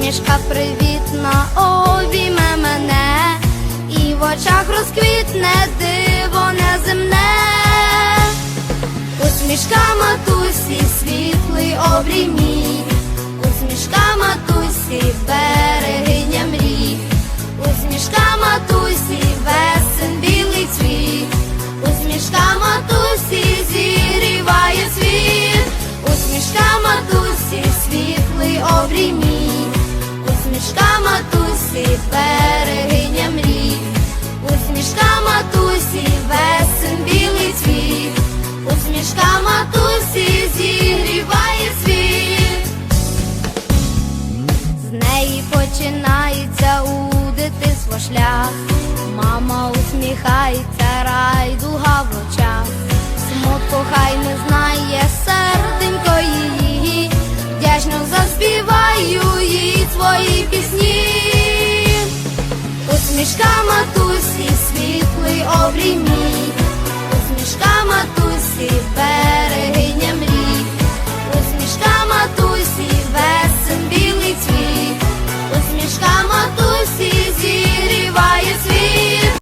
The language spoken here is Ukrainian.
Усмішка привітна обійме мене, і в очах розквітне диво неземне. Усмішка матусі, світлий обрій мій, усмішка матусі, берегиня мрій, усмішка матусі, весен білий цвіт, усмішка матусі, зігріває світ, усмішка матусі, світлий обрій мій, матусі, весен білий цвіт. Усмішка матусі зігріває світ, з неї починається у дитинство шлях. Мама усміхається, райдуга в очах. Смутку хай не знає серденько її, вдячно заспіваю їй свої пісні. Усмішка матусі, світлий Happy.